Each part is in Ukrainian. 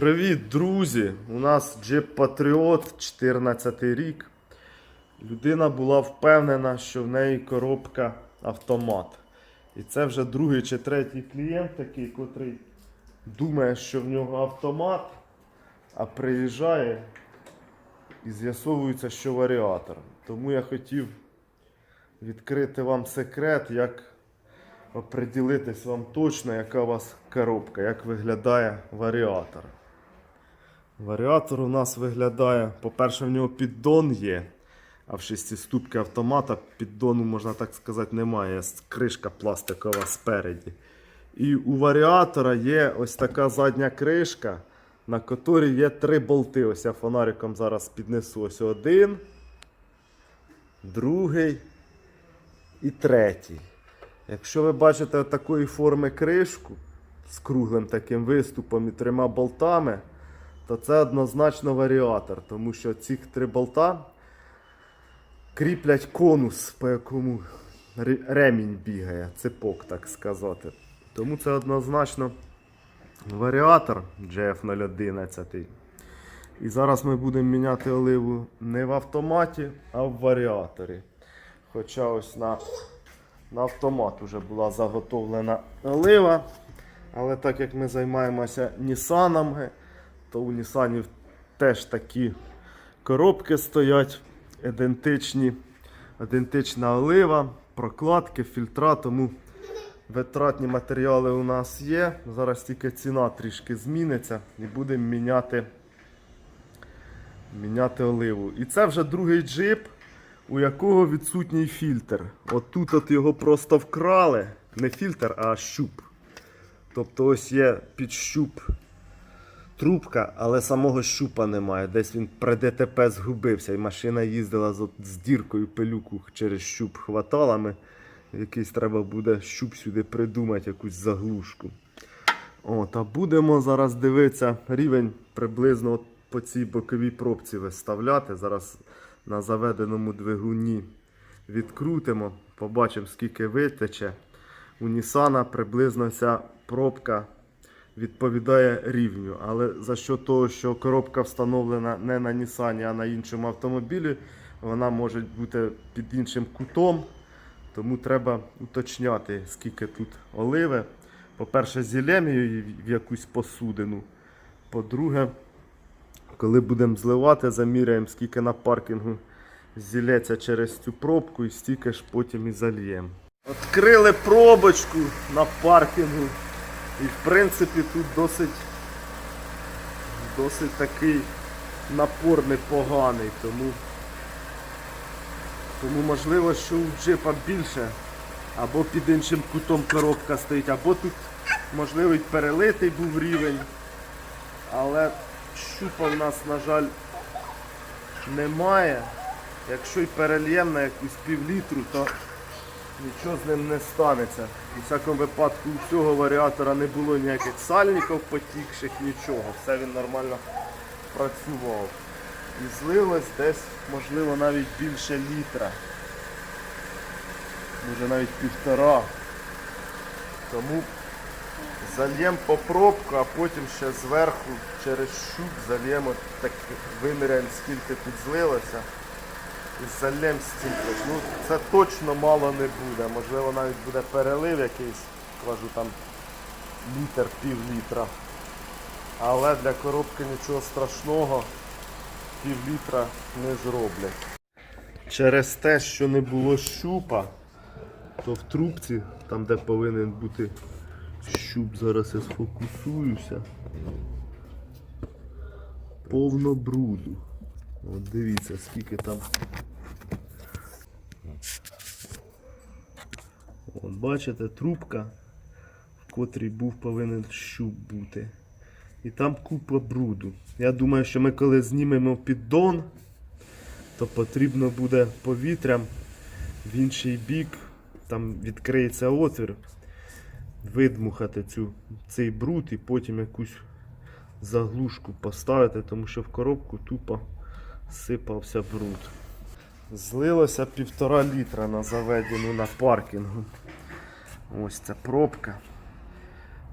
Привіт, друзі! У нас Jeep Patriot 14 рік. Людина була впевнена, що в неї коробка автомат. І це вже другий чи третій клієнт такий, котрий думає, що в нього автомат, а приїжджає і з'ясовується, що варіатор. Тому я хотів відкрити вам секрет, як оприділитись вам точно, яка у вас коробка, як виглядає варіатор. Варіатор у нас виглядає, по-перше, в нього піддон є, а в шестиступки автомата піддону, можна так сказати, немає. Кришка пластикова спереді. І у варіатора є ось така задня кришка, на котрій є три болти. Ось я фонариком зараз піднесу. Ось один, другий і третій. Якщо ви бачите такої форми кришку з круглим таким виступом і трьома болтами, то це однозначно варіатор, тому що ці три болта кріплять конус, по якому ремінь бігає, цепок, так сказати. Тому це однозначно варіатор GF011. І зараз ми будемо міняти оливу не в автоматі, а в варіаторі. Хоча ось на, на автомат вже була заготовлена олива. Але так як ми займаємося Нісанами, то у Нісанів теж такі коробки стоять ідентичні, ідентична олива, прокладки, фільтра, тому витратні матеріали у нас є. Зараз тільки ціна трішки зміниться і будемо міняти, міняти оливу. І це вже другий джип, у якого відсутній фільтр. От тут от його просто вкрали. Не фільтр, а щуп. Тобто ось є під щуп трубка, але самого щупа немає. Десь він при ДТП згубився, і машина їздила з, з діркою пилюку через щуп хваталами. Якийсь треба буде щуп сюди придумати, якусь заглушку. От, а будемо зараз дивитися рівень приблизно от по цій боковій пробці виставляти. Зараз на заведеному двигуні відкрутимо, побачимо, скільки витече. У Нісана приблизно ця пробка відповідає рівню. Але за що того, що коробка встановлена не на Нісані, а на іншому автомобілі, вона може бути під іншим кутом. Тому треба уточняти, скільки тут оливи. По-перше, зілємо її в якусь посудину. По-друге, коли будемо зливати, заміряємо, скільки на паркінгу зілється через цю пробку і стільки ж потім і зальємо. Відкрили пробочку на паркінгу. І в принципі тут досить, досить такий напор непоганий. Тому, тому можливо, що у джипа більше. Або під іншим кутом коробка стоїть, або тут можливо перелитий був рівень. Але щупа в нас, на жаль, немає. Якщо й перельєм на якусь півлітру, то нічого з ним не станеться. У всякому випадку у цього варіатора не було ніяких сальників потікших, нічого. Все він нормально працював. І злилось десь, можливо, навіть більше літра. Може навіть півтора. Тому зальємо по пробку, а потім ще зверху через щуп зальємо, так виміряємо скільки тут злилося. І зальємо стільки. ж. Ну, це точно мало не буде. Можливо, навіть буде перелив якийсь, кажу там літр, пів літра. Але для коробки нічого страшного пів літра не зроблять. Через те, що не було щупа, то в трубці, там де повинен бути щуп, зараз я сфокусуюся. Повно бруду. От дивіться, скільки там. От бачите, трубка, в котрій був повинен щуп бути. І там купа бруду. Я думаю, що ми коли знімемо піддон, то потрібно буде повітрям в інший бік, там відкриється отвір, видмухати цю, цей бруд і потім якусь заглушку поставити, тому що в коробку тупо сипався бруд. Злилося півтора літра на заведену на паркінгу. Ось ця пробка.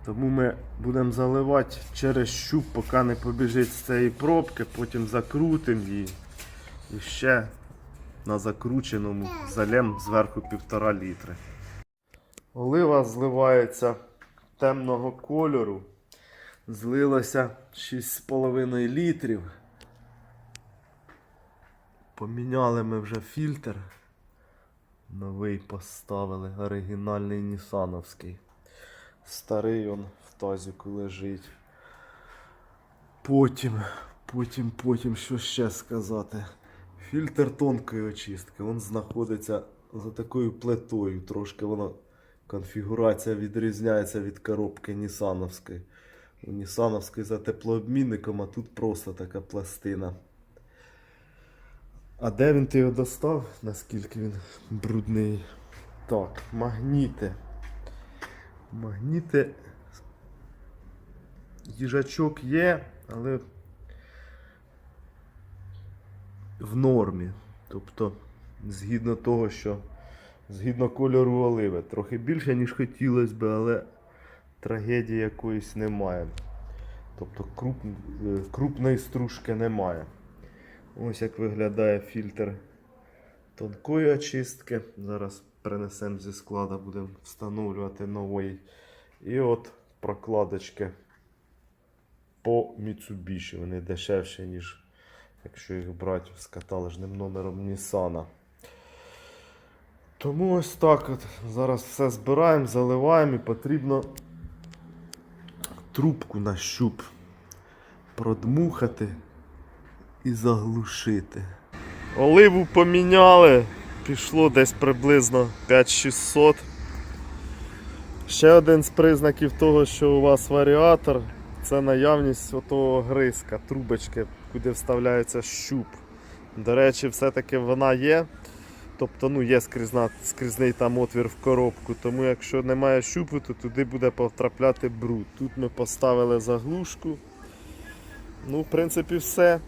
Тому ми будемо заливати через щуп, поки не побіжить з цієї пробки, потім закрутимо її. І ще на закрученому залем зверху півтора літри. Олива зливається темного кольору. Злилося 6,5 літрів. Поміняли ми вже фільтр. Новий поставили, оригінальний Нісановський. Старий он в тазіку лежить. Потім, потім, потім, що ще сказати. Фільтр тонкої очистки. Він знаходиться за такою плитою. Трошки воно конфігурація відрізняється від коробки Нісановської. У Нісановської за теплообмінником, а тут просто така пластина. А де він ти його достав? Наскільки він брудний? Так, магніти. Магніти. Їжачок є, але в нормі. Тобто, згідно того, що згідно кольору оливи. Трохи більше, ніж хотілося б, але трагедії якоїсь немає. Тобто круп, е, крупної стружки немає. Ось як виглядає фільтр тонкої очистки. Зараз перенесемо зі складу, будемо встановлювати новий. І от прокладочки по Mitsubishi. Вони дешевші, ніж якщо їх брати з каталожним номером Nissan. Тому ось так от. Зараз все збираємо, заливаємо і потрібно трубку на щуп продмухати і заглушити. Оливу поміняли. Пішло десь приблизно 5600. Ще один з признаків того, що у вас варіатор, це наявність отого гризка, трубочки, куди вставляється щуп. До речі, все-таки вона є. Тобто ну, є скрізна, скрізний там отвір в коробку, тому якщо немає щупу, то туди буде потрапляти бруд. Тут ми поставили заглушку. Ну, в принципі, все.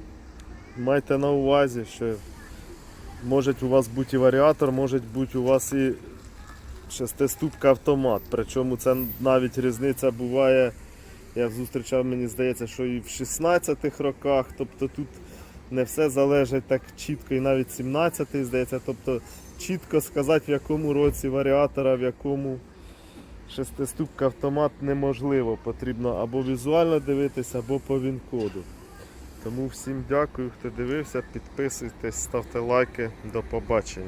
Майте на увазі, що може у вас бути і варіатор, може бути у вас і шестиступка автомат. Причому це навіть різниця буває. Я зустрічав, мені здається, що і в 16-х роках. Тобто тут не все залежить так чітко, і навіть 17-й, здається. Тобто чітко сказати, в якому році варіатора, в якому шестиступка автомат неможливо. Потрібно або візуально дивитися, або по він-коду. Тому всім дякую, хто дивився, підписуйтесь, ставте лайки. До побачення.